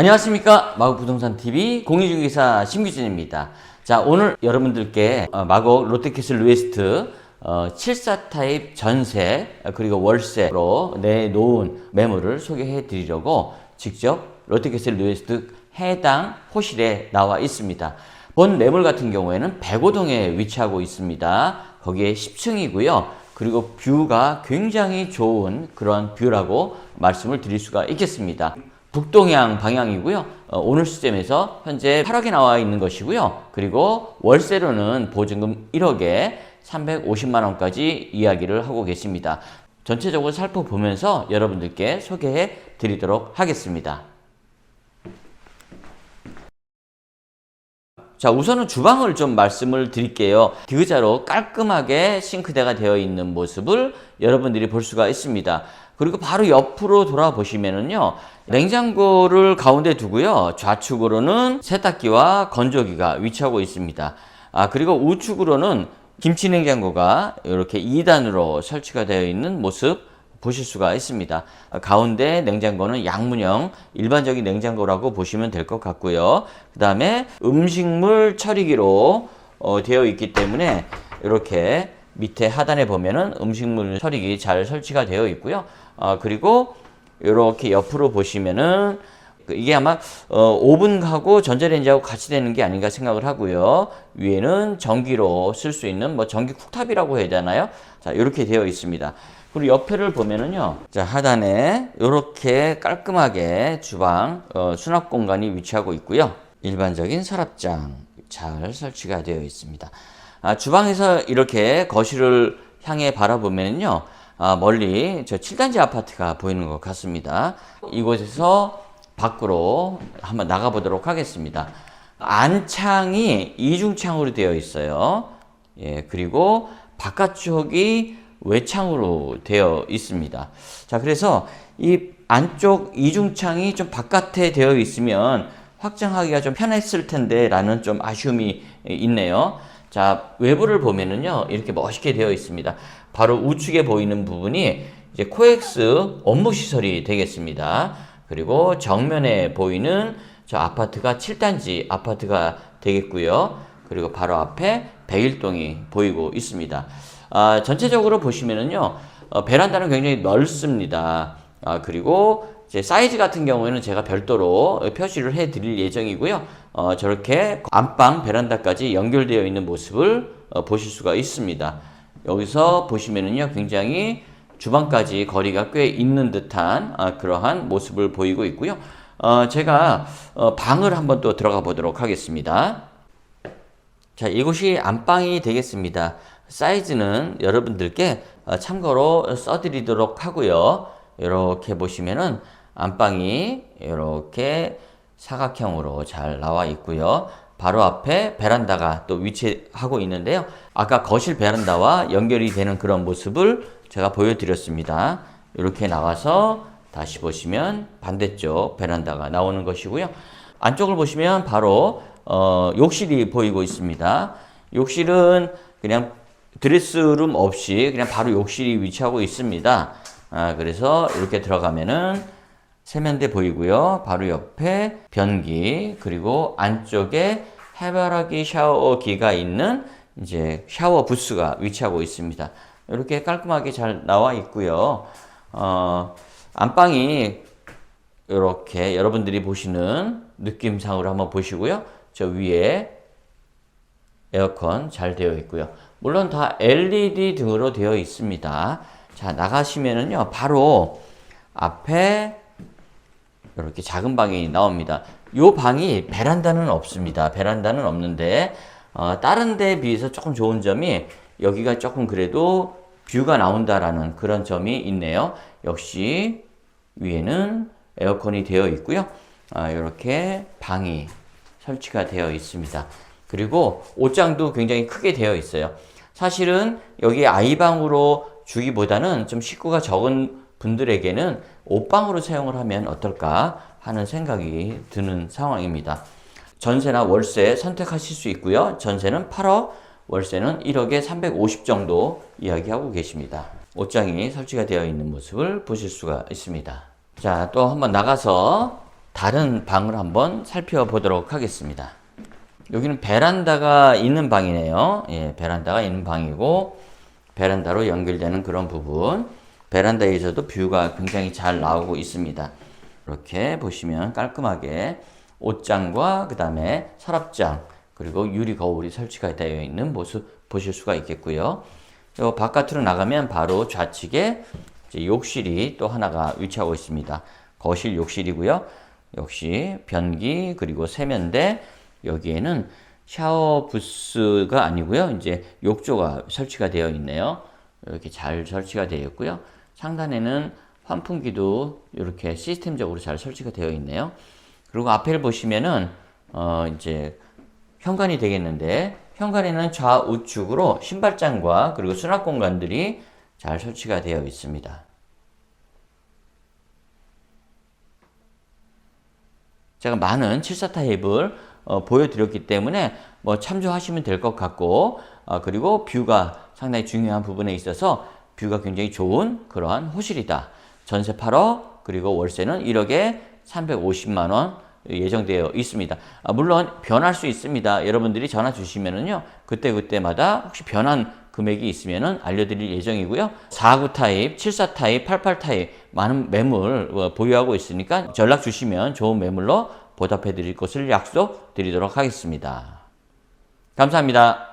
안녕하십니까 마곡부동산 TV 공인중개사 심규진입니다. 자 오늘 여러분들께 어, 마곡 롯데캐슬 웨스트 어, 74 타입 전세 어, 그리고 월세로 내놓은 매물을 소개해 드리려고 직접 롯데캐슬 웨스트 해당 호실에 나와 있습니다. 본 매물 같은 경우에는 백오동에 위치하고 있습니다. 거기에 10층이고요. 그리고 뷰가 굉장히 좋은 그런 뷰라고 말씀을 드릴 수가 있겠습니다. 북동향 방향이고요. 어, 오늘 시점에서 현재 8억에 나와 있는 것이고요. 그리고 월세로는 보증금 1억에 350만 원까지 이야기를 하고 계십니다. 전체적으로 살펴보면서 여러분들께 소개해 드리도록 하겠습니다. 자, 우선은 주방을 좀 말씀을 드릴게요. 디귿자로 깔끔하게 싱크대가 되어 있는 모습을 여러분들이 볼 수가 있습니다. 그리고 바로 옆으로 돌아보시면은요, 냉장고를 가운데 두고요, 좌측으로는 세탁기와 건조기가 위치하고 있습니다. 아, 그리고 우측으로는 김치 냉장고가 이렇게 2단으로 설치가 되어 있는 모습 보실 수가 있습니다. 가운데 냉장고는 양문형 일반적인 냉장고라고 보시면 될 것 같고요. 그 다음에 음식물 처리기로 어, 되어 있기 때문에 이렇게 밑에 하단에 보면은 음식물 처리기 잘 설치가 되어 있고요. 어, 그리고 이렇게 옆으로 보시면은 그 이게 아마 어, 오븐하고 전자레인지하고 같이 되는 게 아닌가 생각을 하고요. 위에는 전기로 쓸 수 있는 뭐 전기 쿡탑이라고 해야 되나요? 자 이렇게 되어 있습니다. 그리고 옆에를 보면은요. 자 하단에 이렇게 깔끔하게 주방 어, 수납 공간이 위치하고 있고요. 일반적인 서랍장 잘 설치가 되어 있습니다. 아, 주방에서 이렇게 거실을 향해 바라보면요. 아, 멀리 저 7단지 아파트가 보이는 것 같습니다. 이곳에서 밖으로 한번 나가보도록 하겠습니다. 안창이 이중창으로 되어 있어요. 예, 그리고 바깥쪽이 외창으로 되어 있습니다. 자, 그래서 이 안쪽 이중창이 좀 바깥에 되어 있으면 확장하기가 좀 편했을 텐데 라는 좀 아쉬움이 있네요. 자, 외부를 보면은요, 이렇게 멋있게 되어 있습니다. 바로 우측에 보이는 부분이 이제 코엑스 업무 시설이 되겠습니다. 그리고 정면에 보이는 저 아파트가 7단지 아파트가 되겠고요. 그리고 바로 앞에 백일동이 보이고 있습니다. 아, 전체적으로 보시면은요, 어, 베란다는 굉장히 넓습니다. 아, 그리고 사이즈 같은 경우에는 제가 별도로 표시를 해 드릴 예정이고요. 어, 저렇게 안방 베란다까지 연결되어 있는 모습을 어, 보실 수가 있습니다. 여기서 보시면은요, 굉장히 주방까지 거리가 꽤 있는 듯한 아, 그러한 모습을 보이고 있고요. 어, 제가 어, 방을 한번 또 들어가 보도록 하겠습니다. 자, 이곳이 안방이 되겠습니다. 사이즈는 여러분들께 어, 참고로 써드리도록 하고요. 이렇게 보시면은 안방이 이렇게 사각형으로 잘 나와 있고요. 바로 앞에 베란다가 또 위치하고 있는데요. 아까 거실 베란다와 연결이 되는 그런 모습을 제가 보여드렸습니다. 이렇게 나와서 다시 보시면 반대쪽 베란다가 나오는 것이고요. 안쪽을 보시면 바로 어, 욕실이 보이고 있습니다. 욕실은 그냥 드레스룸 없이 그냥 바로 욕실이 위치하고 있습니다. 아, 그래서 이렇게 들어가면은 세면대 보이고요. 바로 옆에 변기 그리고 안쪽에 해바라기 샤워기가 있는 이제 샤워 부스가 위치하고 있습니다. 이렇게 깔끔하게 잘 나와 있고요. 어, 안방이 이렇게 여러분들이 보시는 느낌상으로 한번 보시고요. 저 위에 에어컨 잘 되어 있고요. 물론 다 LED 등으로 되어 있습니다. 자, 나가시면은요, 바로 앞에 이렇게 작은 방이 나옵니다. 요 방이 베란다는 없습니다. 베란다는 없는데, 어, 다른 데에 비해서 조금 좋은 점이 여기가 조금 그래도 뷰가 나온다라는 그런 점이 있네요. 역시 위에는 에어컨이 되어 있고요. 아, 이렇게 방이 설치가 되어 있습니다. 그리고 옷장도 굉장히 크게 되어 있어요. 사실은 여기 아이방으로 주기보다는 좀 식구가 적은 분들에게는 옷방으로 사용을 하면 어떨까 하는 생각이 드는 상황입니다. 전세나 월세 선택하실 수 있고요. 전세는 8억, 월세는 1억에 350 정도 이야기하고 계십니다. 옷장이 설치가 되어 있는 모습을 보실 수가 있습니다. 자, 또 한번 나가서 다른 방을 한번 살펴보도록 하겠습니다. 여기는 베란다가 있는 방이네요. 예, 베란다가 있는 방이고 베란다로 연결되는 그런 부분. 베란다에서도 뷰가 굉장히 잘 나오고 있습니다. 이렇게 보시면 깔끔하게 옷장과 그 다음에 서랍장 그리고 유리 거울이 설치가 되어 있는 모습 보실 수가 있겠고요. 요 바깥으로 나가면 바로 좌측에 욕실이 또 하나가 위치하고 있습니다. 거실 욕실이고요. 역시 변기 그리고 세면대 여기에는 샤워 부스가 아니고요. 이제 욕조가 설치가 되어 있네요. 이렇게 잘 설치가 되어 있고요. 상단에는 환풍기도 이렇게 시스템적으로 잘 설치가 되어 있네요. 그리고 앞에를 보시면은 어 이제 현관이 되겠는데 현관에는 좌우측으로 신발장과 그리고 수납 공간들이 잘 설치가 되어 있습니다. 제가 많은 74 타입을 어, 보여드렸기 때문에 뭐 참조하시면 될 것 같고 어, 그리고 뷰가 상당히 중요한 부분에 있어서 뷰가 굉장히 좋은 그러한 호실이다. 전세 8억 그리고 월세는 1억에 350만 원 예정되어 있습니다. 아, 물론 변할 수 있습니다. 여러분들이 전화 주시면은요 그때 그때마다 혹시 변한 금액이 있으면은 알려드릴 예정이고요. 49 타입, 74 타입, 88 타입 많은 매물 어, 보유하고 있으니까 연락 주시면 좋은 매물로 보답해 드릴 것을 약속드리도록 하겠습니다. 감사합니다.